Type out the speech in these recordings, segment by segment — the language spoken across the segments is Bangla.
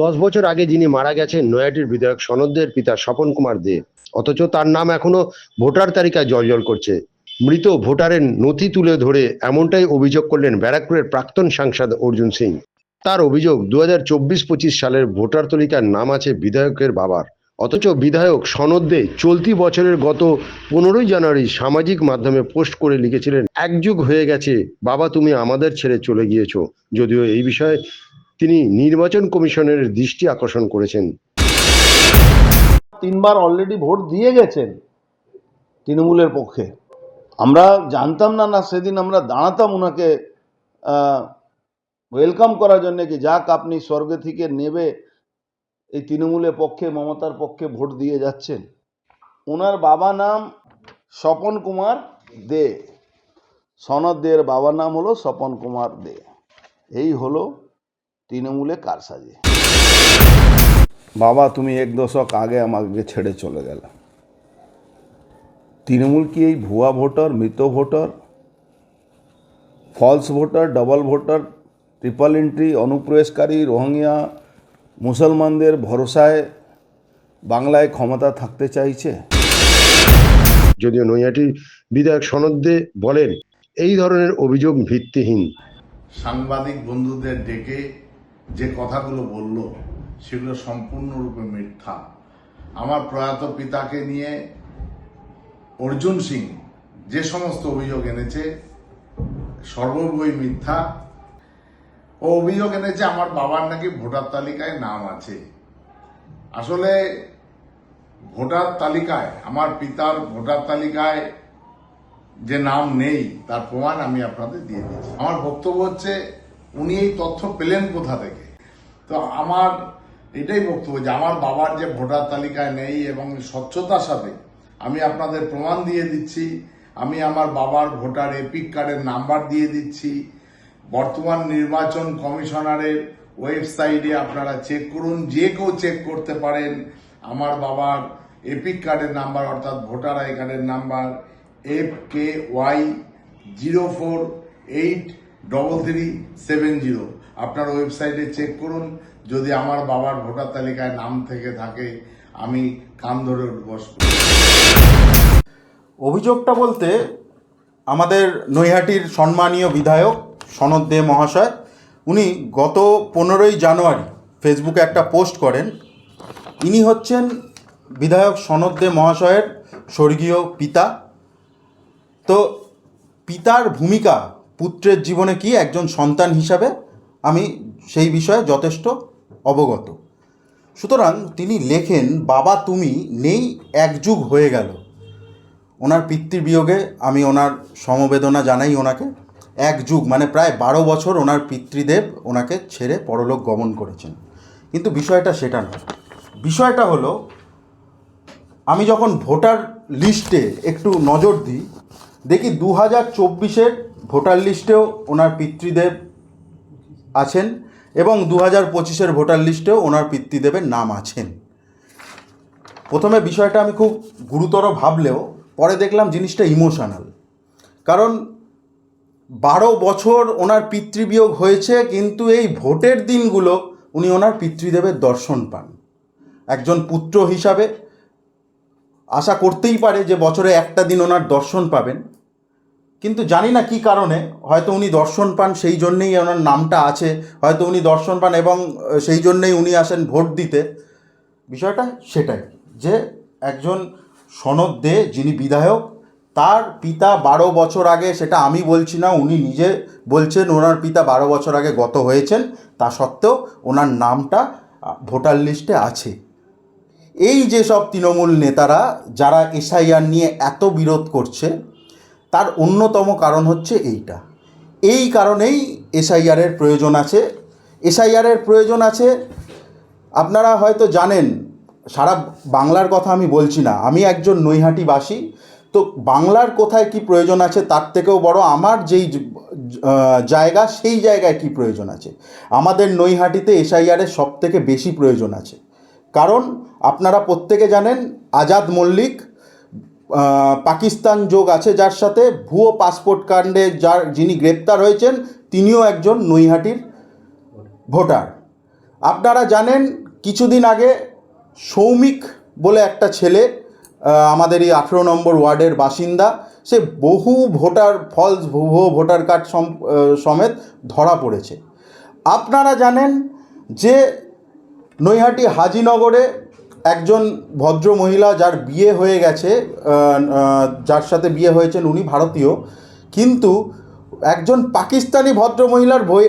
দশ বছর আগে যিনি মারা গেছেন, নয়াটির বিধায়ক সনদের পিতা স্বপন কুমার দে। অথচ তার নাম এখনও ভোটার তালিকায় জলজল করছে। মৃত ভোটারের নথি তুলে ধরে এমনটাই অভিযোগ করলেন ব্যারাকপুরের প্রাক্তন সাংসদ অর্জুন সিং। তার অভিযোগ দু হাজার চব্বিশ পঁচিশ সালের ভোটার তালিকার নাম আছে বিধায়কের বাবার। অথচ বিধায়ক সনদ দে চলতি বছরের গত পনেরোই জানুয়ারি সামাজিক মাধ্যমে পোস্ট করে লিখেছিলেন, একযুগ হয়ে গেছে, বাবা তুমি আমাদের ছেড়ে চলে গিয়েছো। যদিও এই বিষয়ে তিনি নির্বাচন কমিশনের দৃষ্টি আকর্ষণ করেছেন। তিনবার অলরেডি ভোট দিয়ে গেছেন তৃণমূলের পক্ষে। আমরা জানতাম না না সেদিন আমরা দাঁড়াতাম ওনাকে ওয়েলকাম করার জন্য কি যাক আপনি স্বর্গে থেকে নেবে, এই তৃণমূলের পক্ষে, মমতার পক্ষে ভোট দিয়ে যাচ্ছেন। ওনার বাবা নাম স্বপন কুমার দে। সনদ দের বাবার নাম হলো স্বপন কুমার দে। এই হলো তৃণমূলে কারসাজি বাবা তুমি এক দশক আগে আমাকে ছেড়ে চলে গেল। তৃণমূল কি এই ভুয়া ভোটার মৃত voter false voter double voter triple entry অনুপ্রবেশকারী রোহিঙ্গা মুসলমানদের ভরসায় বাংলায় ক্ষমতা থাকতে চাইছে? যদিও নৈহাটির বিধায়ক সনদ দে বলেন এই ধরনের অভিযোগ ভিত্তিহীন। সাংবাদিক বন্ধুদের ডেকে যে কথাগুলো বলল, সেগুলো সম্পূর্ণরূপে মিথ্যা। আমার প্রয়াত পিতাকে নিয়ে অর্জুন সিং যে সমস্ত অভিযোগ এনেছে সর্ববই মিথ্যা। ও অভিযোগ এনেছে আমার বাবার নাকি ভোটার তালিকায় নাম আছে। আসলে ভোটার তালিকায়, আমার পিতার ভোটার তালিকায় যে নাম নেই, তার প্রমাণ আমি আপনাদের দিয়ে দিচ্ছি। আমার বক্তব্য হচ্ছে উনি এই তথ্য পেলেন কোথা থেকে? তো আমার এটাই বক্তব্য যে আমার বাবার যে ভোটার তালিকায় নেই এবং স্বচ্ছতার সাথে আমি আপনাদের প্রমাণ দিয়ে দিচ্ছি, আমি আমার বাবার ভোটার এপিক কার্ডের নাম্বার দিয়ে দিচ্ছি, বর্তমান নির্বাচন কমিশনারের ওয়েবসাইটে আপনারা চেক করুন, যে কেউ চেক করতে পারেন, আমার বাবার এপিক কার্ডের নাম্বার অর্থাৎ ভোটার আই কার্ডের number F K Y zero four eight double three seven zero আপনার ওয়েবসাইটে চেক করুন। যদি আমার বাবার ভোটার তালিকায় নাম থেকে থাকে, আমি কান ধরে উঠবস অভিযোগটা বলতে, আমাদের নৈহাটির সম্মানীয় বিধায়ক সনদ দে মহাশয়, উনি গত পনেরোই জানুয়ারি ফেসবুকে একটা পোস্ট করেন। ইনি হচ্ছেন বিধায়ক সনদ দে মহাশয়ের স্বর্গীয় পিতা। তো পিতার ভূমিকা পুত্রের জীবনে কি একজন সন্তান হিসাবে আমি সেই বিষয়ে যথেষ্ট অবগত। সুতরাং তিনি লেখেন, বাবা, তুমি নেই, এক যুগ হয়ে গেল। ওনার পিতৃবিয়োগে আমি ওনার সমবেদনা জানাই ওনাকে। এক যুগ মানে প্রায় বারো বছর ওনার পিতৃদেব ওনাকে ছেড়ে পরলোক গমন করেছেন। কিন্তু বিষয়টা সেটা নয় বিষয়টা হলো, আমি যখন ভোটার লিস্টে একটু নজর দিই, দেখি দু হাজার চব্বিশের ভোটার লিস্টেও ওনার পিতৃদেব আছেন এবং দু হাজার পঁচিশের ভোটার লিস্টেও ওনার পিতৃদেবের নাম আছেন। প্রথমে বিষয়টা আমি খুব গুরুতর ভাবলেও পরে দেখলাম জিনিসটা ইমোশনাল। কারণ বারো বছর ওনার পিতৃবিয়োগ হয়েছে, কিন্তু এই ভোটের দিনগুলো উনি ওনার পিতৃদেবের দর্শন পান। একজন পুত্র হিসাবে আশা করতেই পারে যে বছরে একটা দিন ওনার দর্শন পাবেন। কিন্তু জানি না কি কারণে, হয়তো উনি দর্শন পান সেই জন্যেই ওনার নামটা আছে, হয়তো উনি দর্শন পান এবং সেই জন্যেই উনি আসেন ভোট দিতে। বিষয়টা সেটাই, যে একজন সনদ দে যিনি বিধায়ক, তার পিতা বারো বছর আগে, সেটা আমি বলছি না, উনি নিজে বলছেন ওনার পিতা বারো বছর আগে গত হয়েছেন, তা সত্ত্বেও ওনার নামটা ভোটার লিস্টে আছে। এই যে সব তৃণমূল নেতারা, যারা এসআইআর নিয়ে এত বিরোধ করছে তার অন্যতম কারণ হচ্ছে এইটা। এই কারণেই এসআইআরের প্রয়োজন আছে। এসআইআরের প্রয়োজন আছে, আপনারা হয়তো জানেন, সারা বাংলার কথা আমি বলছি না, আমি একজন নৈহাটিবাসী, তো বাংলার কোথায় কি প্রয়োজন আছে তার থেকেও বড়, আমার যেই জায়গা সেই জায়গায় কি প্রয়োজন আছে। আমাদের নৈহাটিতে এসআইআরের সব থেকে বেশি প্রয়োজন আছে। কারণ আপনারা প্রত্যেকে জানেন, আজাদ মল্লিক পাকিস্তান যোগ আছে, যার সাথে ভুয়ো পাসপোর্ট কাণ্ডে যার যিনি গ্রেপ্তার হয়েছেন, তিনিও একজন নৈহাটির ভোটার। আপনারা জানেন, কিছুদিন আগে সৌমিক বলে একটা ছেলে আমাদের এই আঠেরো নম্বর ওয়ার্ডের বাসিন্দা, সে বহু ভোটার ফলস ভুয়ো ভোটার কার্ড সমেত ধরা পড়েছে। আপনারা জানেন যে নৈহাটি হাজিনগরে একজন ভদ্র মহিলা যার বিয়ে হয়ে গেছে যার সাথে বিয়ে হয়েছেন উনি ভারতীয়, কিন্তু একজন পাকিস্তানি ভদ্র মহিলার বই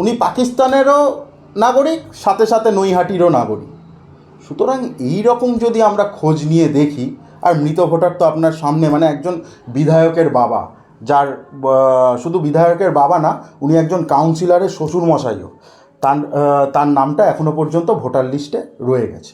উনি পাকিস্তানেরও নাগরিক, সাথে সাথে নৈহাটিরও নাগরিক। সুতরাং এই রকম যদি আমরা খোঁজ নিয়ে দেখি, আর মৃত ভোটার তো আপনার সামনে মানে একজন বিধায়কের বাবা, যার শুধু বিধায়কের বাবা না, উনি একজন কাউন্সিলরের শ্বশুরমশাইও। তার তার নামটা এখনও পর্যন্ত ভোটার লিস্টে রয়ে গেছে।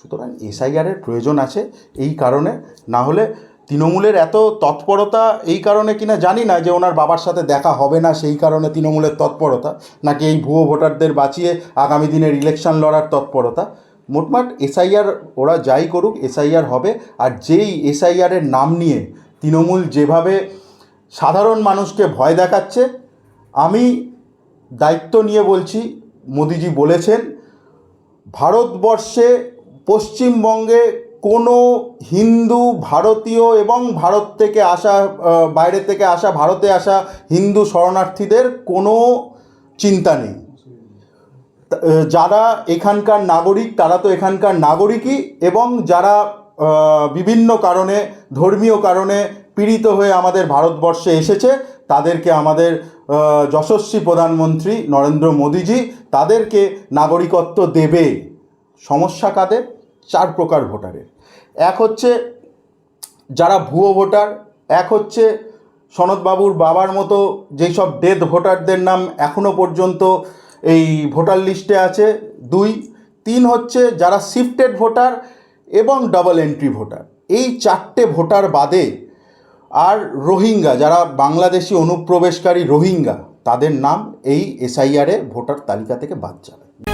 সুতরাং এসআইআরের প্রয়োজন আছে এই কারণে। না হলে তৃণমূলের এত তৎপরতা এই কারণে কিনা জানি না যে ওনার বাবার সাথে দেখা হবে না সেই কারণে তৃণমূলের তৎপরতা, নাকি এই ভুয়ো ভোটারদের বাঁচিয়ে আগামী দিনের ইলেকশন লড়ার তৎপরতা। মোটমাট এসআইআর ওরা যাই করুক, এসআইআর হবে। আর যেই এসআইআরের নাম নিয়ে তৃণমূল যেভাবে সাধারণ মানুষকে ভয় দেখাচ্ছে, আমি দায়িত্ব নিয়ে বলছি মোদিজি বলেছেন, ভারতবর্ষে পশ্চিমবঙ্গে কোনো হিন্দু ভারতীয় এবং ভারত থেকে আসা বাইরে থেকে আসা, ভারতে আসা হিন্দু শরণার্থীদের কোনো চিন্তা নেই। যারা এখানকার নাগরিক, তারা তো এখানকার নাগরিকই এবং যারা বিভিন্ন কারণে, ধর্মীয় কারণে পীড়িত হয়ে আমাদের ভারতবর্ষে এসেছে, তাদেরকে আমাদের যশস্বী প্রধানমন্ত্রী নরেন্দ্র মোদীজি তাদেরকে নাগরিকত্ব দেবে। সমস্যা কাদের? চার প্রকার ভোটারের। এক হচ্ছে যারা ভুয়ো ভোটার, এক হচ্ছে সনদবাবুর বাবার মতো যেই সব ডেথ ভোটারদের নাম এখনও পর্যন্ত এই ভোটার লিস্টে আছে। দুই, তিন হচ্ছে যারা শিফটেড ভোটার এবং ডাবল এন্ট্রি ভোটার। এই চারটে ভোটার বাদে আর রোহিঙ্গা, যারা বাংলাদেশি অনুপ্রবেশকারী রোহিঙ্গা, তাদের নাম এই এসআইআরে ভোটার তালিকা থেকে বাদ যাবে।